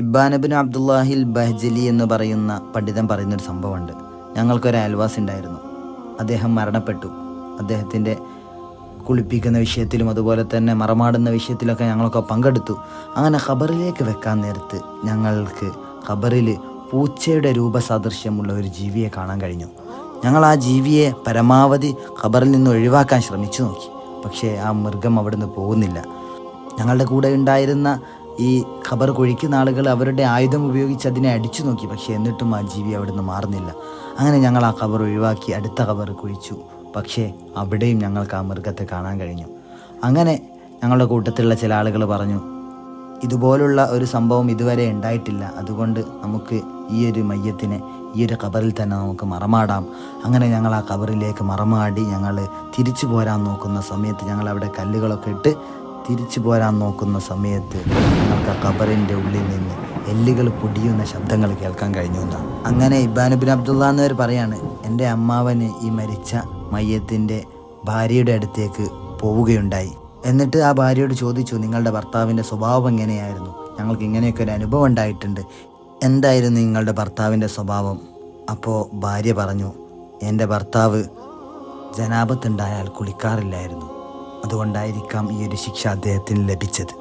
ഇബാനബിൻ അബ്ദുല്ലാഹിൽ ബഹ്ജലി എന്ന് പറയുന്ന പണ്ഡിതൻ പറയുന്നൊരു സംഭവമുണ്ട്. ഞങ്ങൾക്കൊരു അയൽവാസി ഉണ്ടായിരുന്നു അദ്ദേഹം മരണപ്പെട്ടു. അദ്ദേഹത്തിന്റെ കുളിപ്പിക്കുന്ന വിഷയത്തിലും അതുപോലെ തന്നെ മറമാടുന്ന വിഷയത്തിലൊക്കെ ഞങ്ങളൊക്കെ പങ്കെടുത്തു. അങ്ങനെ ഖബറിലേക്ക് വെക്കാൻ നേരത്ത് ഞങ്ങൾക്ക് ഖബറിൽ പൂച്ചയുടെ രൂപസാദൃശ്യമുള്ള ഒരു ജീവിയെ കാണാൻ കഴിഞ്ഞു. ഞങ്ങൾ ആ ജീവിയെ പരമാവധി ഖബറിൽ നിന്ന് ഒഴിവാക്കാൻ ശ്രമിച്ചു നോക്കി. പക്ഷേ ആ മൃഗം അവിടുന്ന് പോകുന്നില്ല. ഞങ്ങളുടെ കൂടെ ഉണ്ടായിരുന്ന ഈ ഖബർ കൊഴിക്കുന്ന ആളുകൾ അവരുടെ ആയുധം ഉപയോഗിച്ച് അതിനെ അടിച്ചു നോക്കി. പക്ഷേ എന്നിട്ടും ആ ജീവി അവിടുന്ന് മാറുന്നില്ല. അങ്ങനെ ഞങ്ങൾ ആ ഖബർ ഒഴിവാക്കി അടുത്ത ഖബർ കുഴിച്ചു. പക്ഷേ അവിടെയും ഞങ്ങൾക്ക് ആ മൃഗത്തെ കാണാൻ കഴിഞ്ഞു. അങ്ങനെ ഞങ്ങളുടെ കൂട്ടത്തിലുള്ള ചില ആളുകൾ പറഞ്ഞു ഇതുപോലുള്ള ഒരു സംഭവം ഇതുവരെ ഉണ്ടായിട്ടില്ല. അതുകൊണ്ട് നമുക്ക് ഈ ഒരു മയ്യത്തിനെ ഈ ഒരു ഖബറിൽ തന്നെ നമുക്ക് മറമാടാം. അങ്ങനെ ഞങ്ങൾ ആ ഖബറിലേക്ക് മറമാടി ഞങ്ങൾ തിരിച്ചു പോരാൻ നോക്കുന്ന സമയത്ത് ഞങ്ങൾ അവിടെ കല്ലുകളൊക്കെ ഇട്ട് തിരിച്ചു പോരാൻ നോക്കുന്ന സമയത്ത് ഞങ്ങൾക്ക് ആ ഖബറിന്റെ ഉള്ളിൽ നിന്ന് എല്ലുകൾ പൊടിയുന്ന ശബ്ദങ്ങൾ കേൾക്കാൻ കഴിഞ്ഞു എന്നാണ്. അങ്ങനെ ഇബാനുബിൻ അബ്ദുള്ള എന്നവർ പറയാണ് എന്റെ അമ്മാവന് ഈ മരിച്ച മയ്യത്തിന്റെ ഭാര്യയുടെ അടുത്തേക്ക് പോവുകയുണ്ടായി. എന്നിട്ട് ആ ഭാര്യയോട് ചോദിച്ചു നിങ്ങളുടെ ഭർത്താവിന്റെ സ്വഭാവം എങ്ങനെയായിരുന്നു? ഞങ്ങൾക്ക് ഇങ്ങനെയൊക്കെ ഒരു അനുഭവം ഉണ്ടായിട്ടുണ്ട്. എന്തായിരുന്നു നിങ്ങളുടെ ഭർത്താവിന്റെ സ്വഭാവം? അപ്പോൾ ഭാര്യ പറഞ്ഞു എന്റെ ഭർത്താവ് ജനാപത്തുണ്ടായാൽ കുളിക്കാറില്ലായിരുന്നു. അതുകൊണ്ടായിരിക്കാം ഈ ഒരു ശിക്ഷ അദ്ദേഹത്തിന് ലഭിച്ചത്.